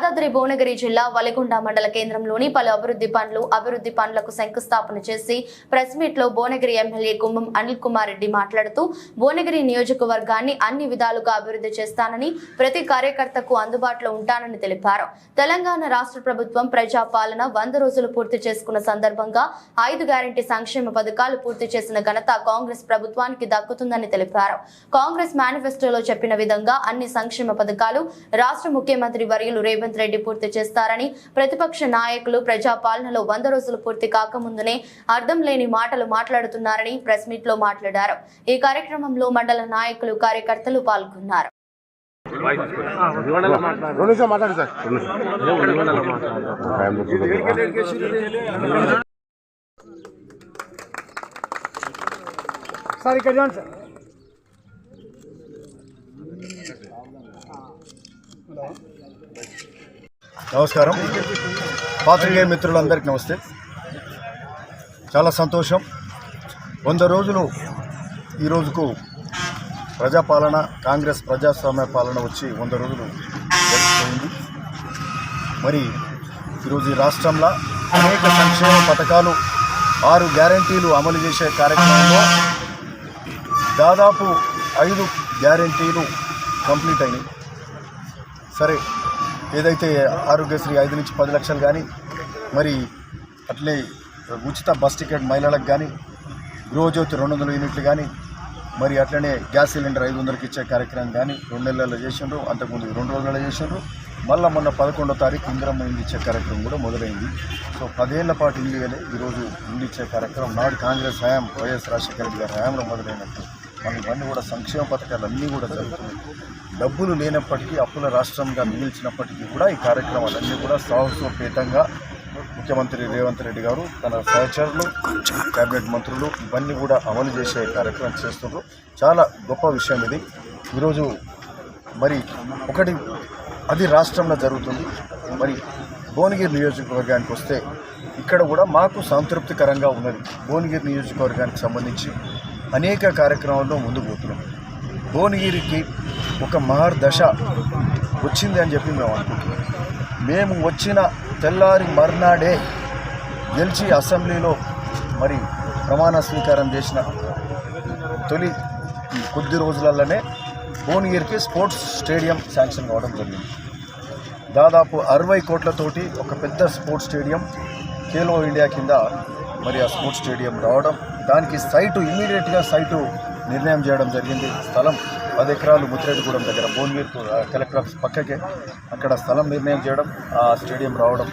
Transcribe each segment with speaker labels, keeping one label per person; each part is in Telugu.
Speaker 1: యాదాద్రి భువనగిరి జిల్లా వలిగొండ మండల కేంద్రంలోని పలు అభివృద్ధి పనులు అభివృద్ధి పనులకు శంకుస్థాపన చేసి ప్రెస్ మీట్లో భువనగిరి ఎమ్మెల్యే కుంభం అనిల్ కుమార్ రెడ్డి మాట్లాడుతూ భువనగిరి నియోజకవర్గాన్ని అన్ని విధాలుగా అభివృద్ధి చేస్తానని ప్రతి కార్యకర్తకు అందుబాటులో ఉంటానని తెలిపారు. తెలంగాణ రాష్ట్ర ప్రభుత్వం ప్రజా పాలన వంద రోజులు పూర్తి చేసుకున్న సందర్భంగా ఐదు గ్యారంటీ సంక్షేమ పథకాలు పూర్తి చేసిన ఘనత కాంగ్రెస్ ప్రభుత్వానికి దక్కుతుందని తెలిపారు. కాంగ్రెస్ మేనిఫెస్టోలో చెప్పిన విధంగా అన్ని సంక్షేమ పథకాలు రాష్ట్ర ముఖ్యమంత్రి వర్యులు రేవంత్ రెడ్డి పూర్తి చేస్తారని ప్రతిపక్ష నాయకులు ప్రజాపాలనలో వంద రోజులు పూర్తి కాకముందునే అర్థం లేని మాటలు మాట్లాడుతున్నారని ప్రెస్ మీట్లో మాట్లాడారు. ఈ కార్యక్రమంలో మండల నాయకులు కార్యకర్తలు పాల్గొన్నారు.
Speaker 2: సార్.
Speaker 3: ఇక్కడ
Speaker 2: నమస్కారం. పాత్రికేయ మిత్రులందరికీ నమస్తే. చాలా సంతోషం. వంద రోజులు ఈ రోజుకు ప్రజాపాలన కాంగ్రెస్ ప్రజాస్వామ్య పాలన వచ్చి వంద రోజులు గడిచిపోయింది. మరి ఈరోజు ఈ రాష్ట్రంలో అనేక సంక్షేమ పథకాలు ఆరు గ్యారంటీలు అమలు చేసే కార్యక్రమంలో దాదాపు ఐదు గ్యారంటీలు కంప్లీట్ అయినాయి. సరే ఏదైతే ఆరోగ్యశ్రీ ఐదు నుంచి పది లక్షలు కానీ మరి అట్లే ఉచిత బస్ టికెట్ మహిళలకు కానీ గృహజ్యోతి రెండు వందల యూనిట్లు కానీ మరి అట్లనే గ్యాస్ సిలిండర్ ఐదు వందలకి ఇచ్చే కార్యక్రమం కానీ రెండు నెలల్లో చేసిండ్రు అంతకుముందు రెండు రోజులలో చేసిండ్రు. మళ్ళీ మొన్న పదకొండో తారీఖు ఇందిరమ్మ ఇల్లు ఇచ్చే కార్యక్రమం కూడా మొదలైంది. సో పదేళ్ళ పాటు ఇల్లు ఈరోజు ఇల్లు ఇచ్చే కార్యక్రమం నాడు కాంగ్రెస్ హయాం వైఎస్ రాజశేఖర రెడ్డి గారి హయాంలో మొదలైనట్టు. మన ఇవన్నీ కూడా సంక్షేమ పథకాలు అన్నీ కూడా జరుగుతున్నాయి. డబ్బులు లేనప్పటికీ అప్పుల రాష్ట్రంగా మిగిల్చినప్పటికీ కూడా ఈ కార్యక్రమాలన్నీ కూడా సాహసోపేతంగా ముఖ్యమంత్రి రేవంత్ రెడ్డి గారు తన సహచరులు కేబినెట్ మంత్రులు ఇవన్నీ కూడా అమలు చేసే కార్యక్రమం చేస్తున్నారు. చాలా గొప్ప విషయం ఇది. ఈరోజు మరి ఒకటి అది రాష్ట్రంలో జరుగుతుంది. మరి భువనగిరి నియోజకవర్గానికి వస్తే ఇక్కడ కూడా మాకు సంతృప్తికరంగా ఉన్నది. భువనగిరి నియోజకవర్గానికి సంబంధించి అనేక కార్యక్రమాల్లో ముందుకు పోతున్నాం. భువనగిరికి ఒక మహర్దశ వచ్చింది అని చెప్పి మేము అనుకుంటున్నాం. మేము వచ్చిన తెల్లారి మర్నాడే గెలిచి అసెంబ్లీలో మరి ప్రమాణ స్వీకారం చేసిన తొలి కొద్ది రోజులలోనే భువనగిరికి స్పోర్ట్స్ స్టేడియం శాంక్షన్ కావడం జరిగింది. దాదాపు అరవై కోట్లతోటి ఒక పెద్ద స్పోర్ట్స్ స్టేడియం ఖేలో ఇండియా కింద మరి ఆ స్పోర్ట్స్ స్టేడియం రావడం దానికి సైటు ఇమీడియట్గా సైటు నిర్ణయం చేయడం జరిగింది. స్థలం పది ఎకరాలు ముత్తిరెడ్డిగూడెం దగ్గర భువనగిరి కలెక్టర్ ఆఫీస్ పక్కకే అక్కడ స్థలం నిర్ణయం చేయడం ఆ స్టేడియం రావడం.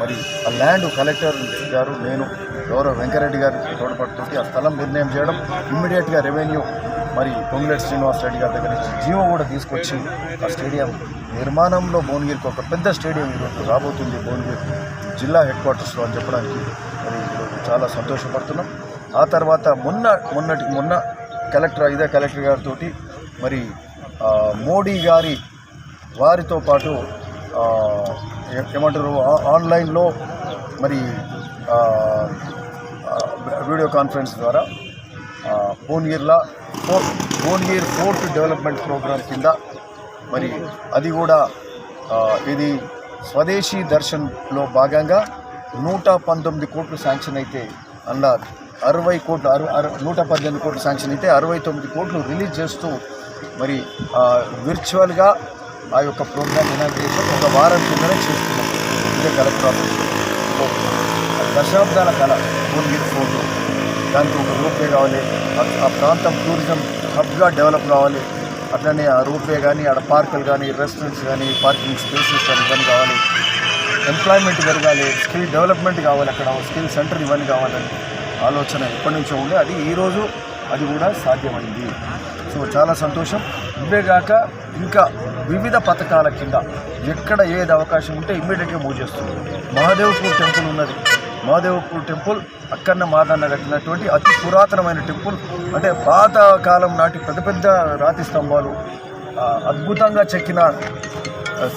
Speaker 2: మరి ఆ ల్యాండ్ కలెక్టర్ గారు నేను గౌరవ వెంకరెడ్డి గారు తోడ్పడుతుంటే ఆ స్థలం నిర్ణయం చేయడం ఇమ్మీడియట్గా రెవెన్యూ మరి పొంగులేటి శ్రీనివాస్ రెడ్డి గారి దగ్గర నుంచి జీవో కూడా తీసుకొచ్చి ఆ స్టేడియం నిర్మాణంలో భువనగిరికి ఒక పెద్ద స్టేడియం ఈరోజు రాబోతుంది భువనగిరి జిల్లా హెడ్ క్వార్టర్స్లో అని చెప్పడానికి మరి చాలా సంతోషపడుతున్నాం. ఆ తర్వాత మొన్న మొన్నటి మొన్న కలెక్టర్ ఇదే కలెక్టర్ గారితో మరి మోడీ గారి వారితో పాటు ఏమంటారు ఆన్లైన్లో మరి వీడియో కాన్ఫరెన్స్ ద్వారా ఆ, భువనగిరిలో fort Bhuvanagiri fort development programme కింద మరి అది కూడా ఇది స్వదేశీ దర్శన్లో భాగంగా నూట పంతొమ్మిది కోట్లు శాంక్షన్ అయితే అన్నారు. అరవై కోట్లు అరవై అర నూట పద్దెనిమిది కోట్లు శాంక్షన్ అయితే అరవై తొమ్మిది కోట్లు రిలీజ్ చేస్తూ మరి విర్చువల్గా ఆ యొక్క ప్రోగ్రామ్ ఇనాగ్రేషన్ ఒక వారం కిందనే చేస్తున్నాం. ఇదే కలెక్టర్ ఆఫీస్ దశాబ్దాల కళ భువనగిరి ఫోర్టు దానికి ఒక రూపే కావాలి. ఆ- ప్రాంతం టూరిజం హబ్గా డెవలప్ కావాలి. అట్లనే ఆ రూపే కానీ ఆడ పార్కులు కానీ రెస్టారెంట్స్ కానీ పార్కింగ్ స్పేసెస్ కానీ ఇవన్నీ కావాలి. ఎంప్లాయ్మెంట్ పెరగాలి. స్కిల్ డెవలప్మెంట్ కావాలి అక్కడ. స్కిల్ సెంటర్ ఇవన్నీ కావాలండి ఆలోచన ఎప్పటి నుంచో ఉండే అది ఈరోజు అది కూడా సాధ్యమైంది. సో చాలా సంతోషం. ఇవేగాక ఇంకా వివిధ పథకాల కింద ఎక్కడ ఏది అవకాశం ఉంటే ఇమ్మీడియట్గా మూవ్ చేస్తుంది. మహాదేవ్పూర్ టెంపుల్ ఉన్నది. మహాదేవ్పూర్ టెంపుల్ అక్కన్న మాదన్న కట్టినటువంటి అతి పురాతనమైన టెంపుల్. అంటే పాత కాలం నాటి పెద్ద పెద్ద రాతి స్తంభాలు అద్భుతంగా చెక్కిన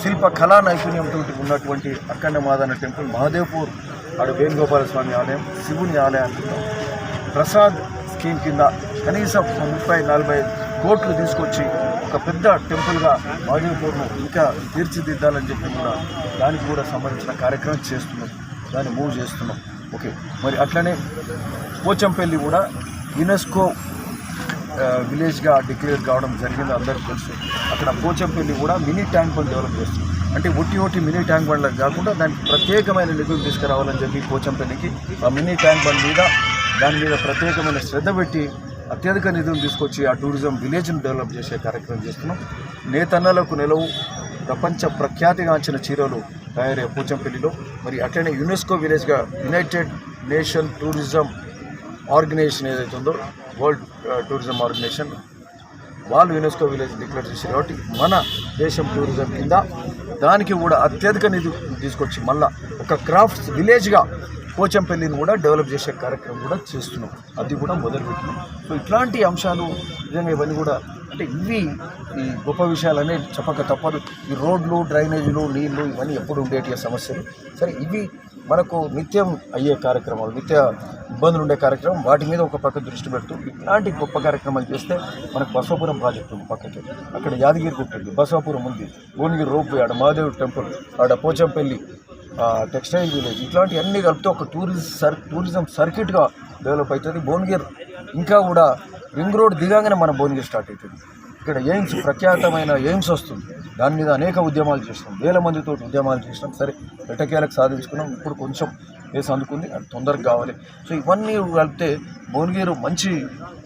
Speaker 2: శిల్ప కళా నైపుణ్యంతో ఉన్నటువంటి అక్కన్న మాదన్న టెంపుల్ మహాదేవ్పూర్ అటు వేణుగోపాల స్వామి ఆలయం శివుని ఆలయం. ప్రసాద్ స్కీమ్ కింద కనీసం ముప్పై నలభై కోట్లు తీసుకొచ్చి ఒక పెద్ద టెంపుల్గా మాదేవ్పూర్ను ఇంకా తీర్చిదిద్దాలని చెప్పి కూడా దానికి కూడా సంబంధించిన కార్యక్రమం చేస్తున్నాం. దాన్ని మూవ్ చేస్తున్నాం. ఓకే. మరి అట్లనే పోచంపల్లి కూడా యునెస్కో విలేజ్గా డిక్లేర్ కావడం జరిగింది. అందరికీ తెలుసు. అక్కడ పోచంపల్లి కూడా మినీ ట్యాంక్ బండ్ డెవలప్ చేస్తుంది అంటే ఒట్టి ఒట్టి మినీ ట్యాంక్ బండ్లకు కాకుండా దానికి ప్రత్యేకమైన నిధులు తీసుకురావాలని చెప్పి పోచంపల్లికి ఆ మినీ ట్యాంక్ బండ్ మీద దాని మీద ప్రత్యేకమైన శ్రద్ధ పెట్టి అత్యధిక నిధులు తీసుకొచ్చి ఆ టూరిజం విలేజ్ని డెవలప్ చేసే కార్యక్రమం చేస్తున్నాం. నేతన్నలకు నిలవు ప్రపంచ ప్రఖ్యాతిగాంచిన చీరలు తయారయ్యే పోచంపల్లిలో మరి అట్లనే యునెస్కో విలేజ్గా యునైటెడ్ నేషన్ టూరిజం ఆర్గనైజేషన్ ఏదైతే ఉందో వరల్డ్ టూరిజం ఆర్గనైజేషన్ వాళ్ళు యునెస్కో విలేజ్ డిక్లేర్ చేశారు. కాబట్టి మన దేశం టూరిజం కింద దానికి కూడా అత్యధిక నిధి తీసుకొచ్చి మళ్ళా ఒక క్రాఫ్ట్స్ విలేజ్గా పోచంపల్లిని కూడా డెవలప్ చేసే కార్యక్రమం కూడా చేస్తున్నాం. అది కూడా మొదలుపెట్టినాం. సో ఇట్లాంటి అంశాలు నిజంగా ఇవన్నీ కూడా అంటే ఇవి ఈ గొప్ప విషయాలనే చెప్పక తప్పదు. ఈ రోడ్లు డ్రైనేజీలు నీళ్ళు ఇవన్నీ ఎప్పుడు ఉండేటి సమస్యలు. సరే ఇవి మనకు నిత్యం అయ్యే కార్యక్రమాలు నిత్య ఇబ్బందులు ఉండే కార్యక్రమం వాటి మీద ఒక పక్క దృష్టి పెడుతూ ఇలాంటి గొప్ప కార్యక్రమాలు చేస్తే మనకు బసవపురం ప్రాజెక్టు ఉంది పక్కకి. అక్కడ యాదగిరి గుట్ట ఉంది బసవపురం ఉంది భువనగిరి రోప్ ఆడ మహాదేవుడు టెంపుల్ ఆడ పోచంపల్లి ఆ, టెక్స్టైల్ విలేజ్ ఇట్లాంటివన్నీ కలిపితే ఒక టూరిజం సర్ టూరిజం సర్కిట్గా డెవలప్ అవుతుంది. భువనగిరి ఇంకా కూడా రింగ్ రోడ్ దిగాగానే మన భువనగిరి స్టార్ట్ అవుతుంది. ఇక్కడ ఎయిమ్స్ ప్రఖ్యాతమైన ఎయిమ్స్ వస్తుంది. దాని మీద అనేక ఉద్యమాలు చేసినాం వేల మందితో ఉద్యమాలు చేసినాం సరే ఎటకేలకు సాధించుకున్నాం. ఇప్పుడు కొంచెం వేసి అందుకుంది. అది తొందరగా కావాలి. సో ఇవన్నీ కలిపితే భువనగిరి మంచి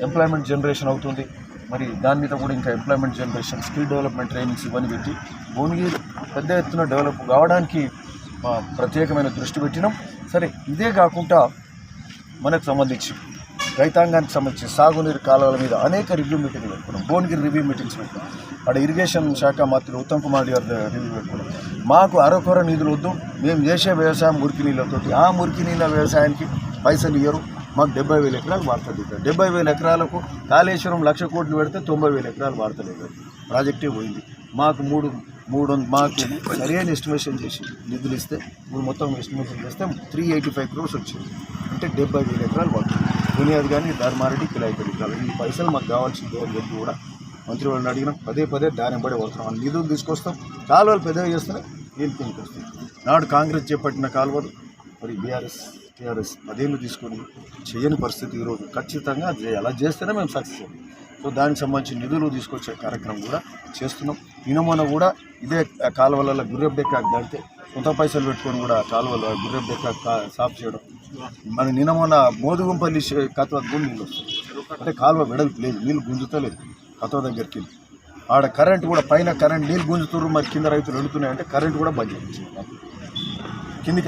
Speaker 2: ఎంప్లాయ్మెంట్ జనరేషన్ అవుతుంది. మరి దాని మీద కూడా ఇంకా employment generation skill development trainings ఇవన్నీ పెట్టి భువనగిరి పెద్ద ఎత్తున డెవలప్ కావడానికి ప్రత్యేకమైన దృష్టి పెట్టినాం. సరే ఇదే కాకుండా మనకు సంబంధించి రైతాంగానికి సంబంధించి సాగునీరు కాలువల మీద అనేక రివ్యూ మీటింగ్లు పెట్టుకున్నాం. భువనగిరి రివ్యూ మీటింగ్స్ పెట్టుకున్నాం. అక్కడ ఇరిగేషన్ శాఖ మంత్రి ఉత్తమ్ కుమార్ గారి రివ్యూ పెట్టుకున్నాం. మాకు అరకొర నిధులు వద్దు. మేము చేసే వ్యవసాయం మురికి నీళ్ళతో ఆ మురికి నీళ్ళ వ్యవసాయానికి పైసలు ఇయ్యరు. మాకు డెబ్బై వేల ఎకరాలు వాడతలేదు డెబ్బై వేల ఎకరాలకు కాళేశ్వరం లక్ష కోట్లు పెడితే తొంభై వేల ఎకరాలు వాడతలేదు ప్రాజెక్టే పోయింది. మాకు మూడు మూడు వంద- మాకు సరైన ఎస్టిమేషన్ చేసి నిధులు ఇస్తే మూడు మొత్తం ఎస్టిమేషన్ చేస్తే త్రీ ఎయిటీ ఫైవ్ క్రోర్స్ వచ్చింది. అంటే డెబ్బై వేల ఎకరాలు పడుతుంది. దునియాది కానీ ధర్మారెడ్డి కిలాయిపల్లి కాదు. ఈ పైసలు మాకు కావాల్సిన అని చెప్పి కూడా మంత్రి వాళ్ళని అడిగిన. పదే పదే దాని పడే వస్తున్నాం నిధులు తీసుకొస్తాం. కాలువలు పెద్దగా చేస్తేనే నీళ్ళు తీసుకొస్తాం నాడు కాంగ్రెస్ చేపట్టిన కాలువలు మరి బీఆర్ఎస్ టీఆర్ఎస్ పదేళ్ళు తీసుకొని చేయని పరిస్థితి ఈరోజు. ఖచ్చితంగా అది అలా చేస్తేనే మేము సక్సెస్ అవుతాం సో దానికి సంబంధించి నిధులు తీసుకొచ్చే కార్యక్రమం కూడా చేస్తున్నాం. నినమొన కూడా ఇదే కాలువలలో గుర్రెబ్బెక్క దాడితే కొంత పైసలు పెట్టుకొని కూడా కాలువలో గుర్రెబ్బెక్క కా- సాఫ్ చేయడం. మన నినమన మోదుగుంపల్లి శే- కత్వ కూడా నీళ్ళు వస్తాయి. అంటే కాలువ వెడల్పు లేదు నీళ్ళు గుంజుతలేదు కత్వ దగ్గరికి వెళ్ళి. ఆడ కరెంట్ కూడా పైన కరెంట్ నీళ్ళు గుంజుతున్నారు మరి కింద రైతులు వెళుతున్నాయంటే కరెంట్ కూడా బంద్ చేయించారు.